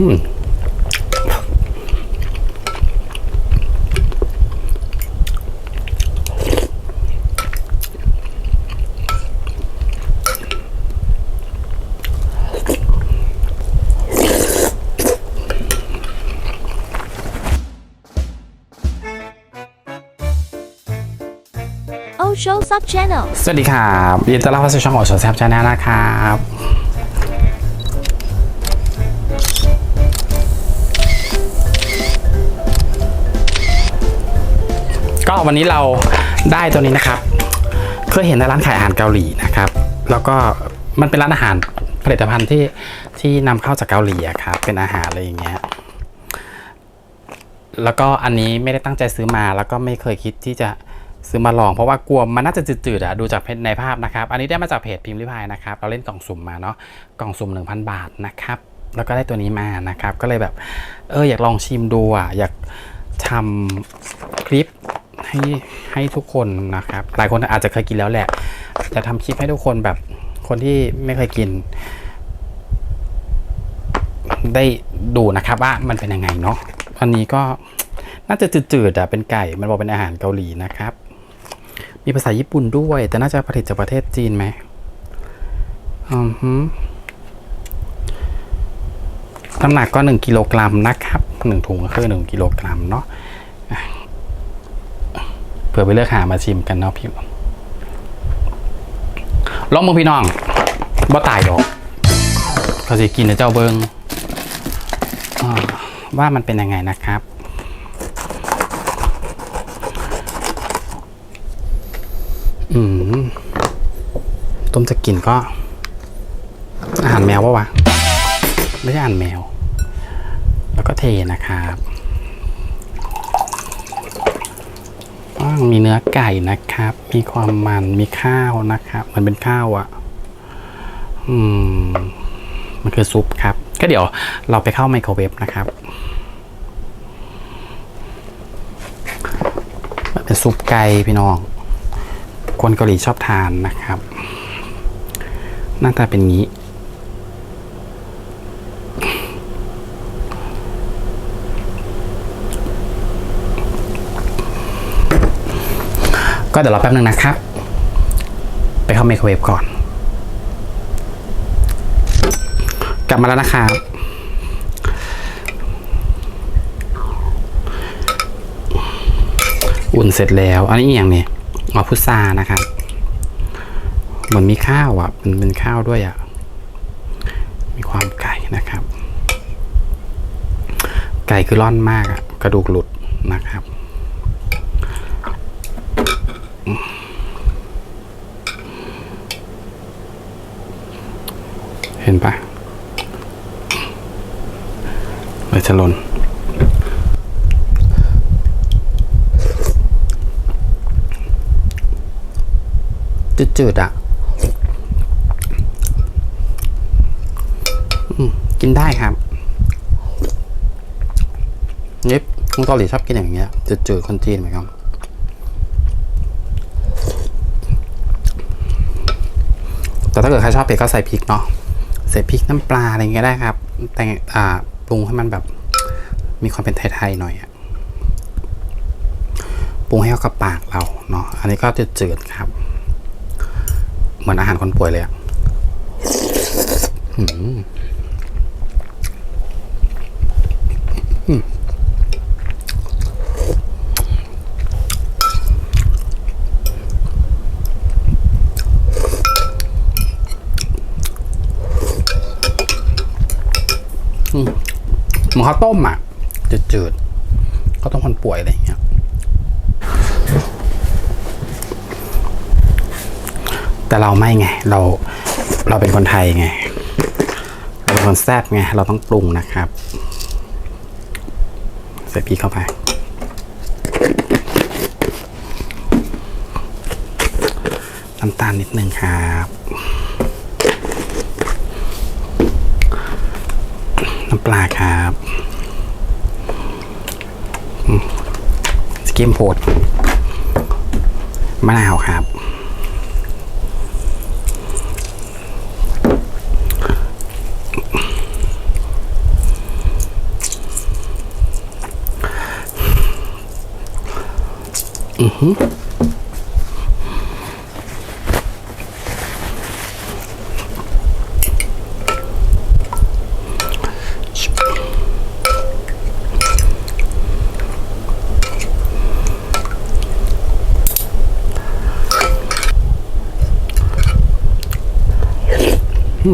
อืมโอโชซับช n แนลสวัสดีครับยินดีต้อนรับเข้าสู่ช่องโอชแซมชาแนลนะครับ ก็วันนี้เราได้ตัวนี้นะครับ เคยเห็นในร้านขายอาหารเกาหลีนะครับ แล้วก็มันเป็นร้านอาหารผลิตภัณฑ์ที่ที่นำเข้าจากเกาหลีครับ เป็นอาหารอะไรอย่างเงี้ยแล้วก็อันนี้ไม่ได้ตั้งใจซื้อมาแล้วก็ไม่เคยคิดที่จะซื้อมาลองเพราะว่ากลัวมันน่าจะจืดๆอะดูจากในภาพนะครับ อันนี้ได้มาจากเพจพิมพ์ริพายนะครับ เราเล่นกล่องสุ่มมาเนาะกล่องสุ่ม 1,000 บาทนะครับ แล้วก็ได้ตัวนี้มานะครับ ก็เลยแบบเอออยากลองชิมดูอะอยากทำคลิป ให้ให้ทุกคนนะครับ หลายคนอาจจะเคยกินแล้วแหละ จะทำคลิปให้ทุกคนแบบคนที่ไม่เคยกิน ได้ดูนะครับว่ามันเป็นยังไงเนาะอันนี้ก็น่าจะจืดๆอะเป็นไก่ มันบอกเป็นอาหารเกาหลีนะครับ มีภาษาญี่ปุ่นด้วย แต่น่าจะผลิตจากประเทศจีนไหมอือฮึน้ำหนักก็ 1 กิโลกรัมนะครับ 1 ถุงก็คือ 1 กิโลกรัมเนาะ ผื่อไปเลือกหามาชิมกันเนาะพี่ลองมือพี่น้องบ่ตายดอกเขาสิกินเจ้าเบิงว่ามันเป็นยังไงนะครับอืมต้มจะกินก็ อาหารแมวปะวะ ไม่ใช่อาหารแมว แล้วก็เทนะครับาวมีเนื้อไก่นะครับ มีความมันมีข้าวนะครับ มันเป็นข้าวอะ่ะ อืม มันคือซุปครับ ก็เดี๋ยวเราไปเข้าไมโครเวฟนะครับมันเป็นซุปไก่พี่น้อง คนเกาหลีชอบทานนะครับ หน้าตาเป็นงี้ ก็เดี๋ยวรอแป๊บนึงนะครับ ไปเข้าไมโครเวฟก่อน กลับมาแล้วนะครับอุ่นเสร็จแล้ว อันนี้อย่างเนี่ยอ๋อพุทรานะครับเหมือนมีข้าวอะ มันเป็นข้าวด้วยอะ มีความไก่นะครับ ไก่คือร่อนมากอะ กระดูกหลุดนะครับ เห็นปะเลยจะหล่นจืดๆอะอกินได้ครับนี่คนเกาหลีชอบกินอย่างเงี้ยจืดๆคนจีนเหมือนกันแต่ถ้าเกิดใครชอบเผ็ดก็ใส่พริกเนาะ ส่พริกน้ำปลาอะไรเงี้ยได้ครับ แต่งปรุงให้มันแบบมีความเป็นไทยๆหน่อยอะปรุงให้เข้ากับปากเราเนาะอันนี้ก็จืดๆครับ เหมือนอาหารคนป่วยเลยอะ่ะ เหมือนข้าวต้มอะจืดๆข้าวต้มคนป่วยอะไรอย่างเงี้ยแต่เราไม่ไง เราเราเป็นคนไทยไง เราเป็นคนแซ่บไง เราต้องปรุงนะครับ ใส่พริกเข้าไป น้ำตาลนิดนึงครับ ปลาครับสกิมโพดมะนาวครับ อือหือ แ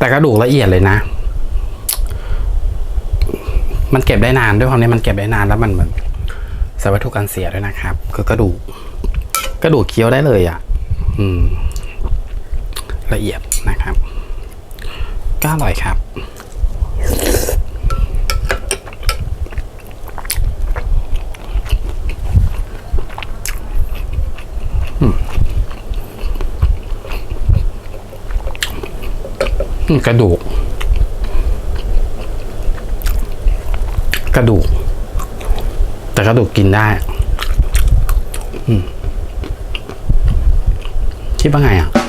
ต่กระดูกละเอียดเลยนะ มันเก็บได้นานด้วยความนี้มันเก็บได้นานแล้วมันเหมือนสารวัตถุกันเสียด้วยนะครับ คือกระดูก กระดูกเคี้ยวได้เลยอะ อืม ละเอียดนะครับก็อร่อยครับกระดูก กระดูก แต่กระดูกกินได้อืมคิดว่าไงอะ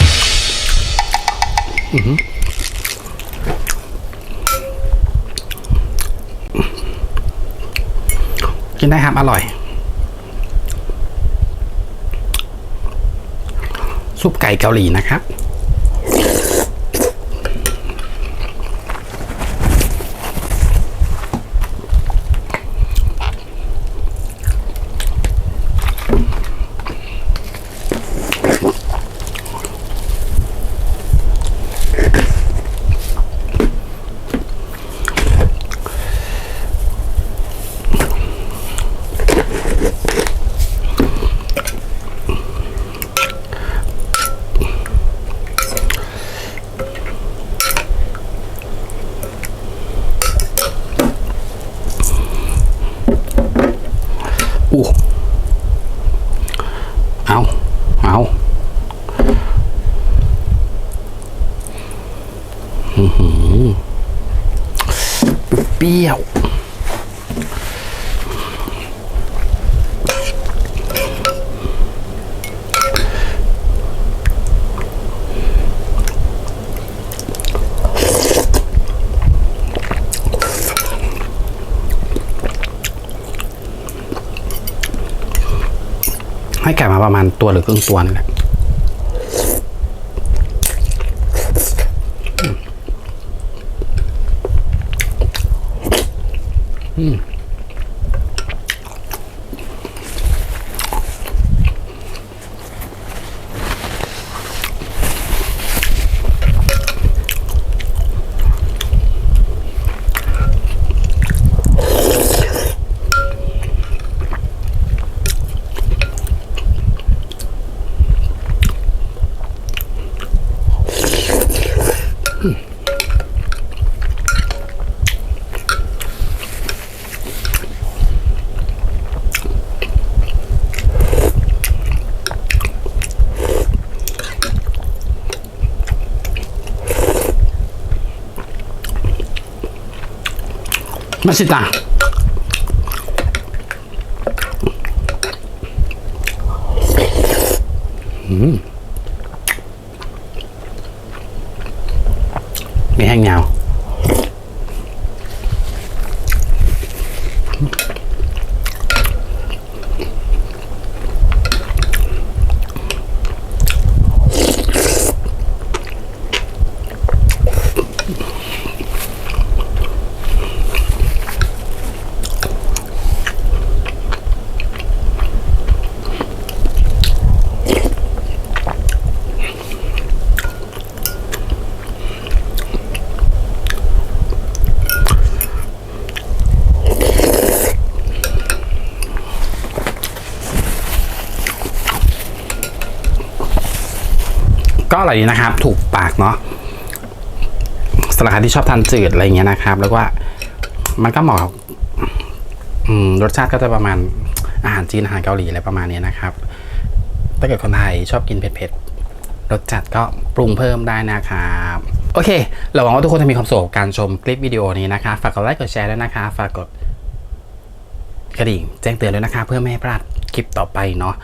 กินได้ครับ อร่อย ซุปไก่เกาหลีนะครับ อู้ เอาเอาอือหือเปรี้ยว ให้ไก่มาประมาณตัวหรือครึ่งตัวนี่แหละอืม มาสิตาอืม ก็อร่อยดีนะครับ ถูกปากเนาะสำหรับใครที่ชอบทานจืดอะไรเงี้ยนะครับ แล้วก็มันก็เหมาะอืมรสชาติก็จะประมาณอาหารจีนอาหารเกาหลีอะไรประมาณเนี้ยนะครับ ถ้าเกิดคนไทยชอบกินเผ็ดๆ รสจัดก็ปรุงเพิ่มได้นะครับ โอเค เราหวังว่าทุกคนจะมีความสุขกับการชมคลิปวิดีโอนี้นะคะ ฝากกดไลค์ กดแชร์ด้วยนะคะ ฝากกดกระดิ่งแจ้งเตือนเลยนะคะ เพื่อไม่ให้พลาดคลิปต่อไปเนาะ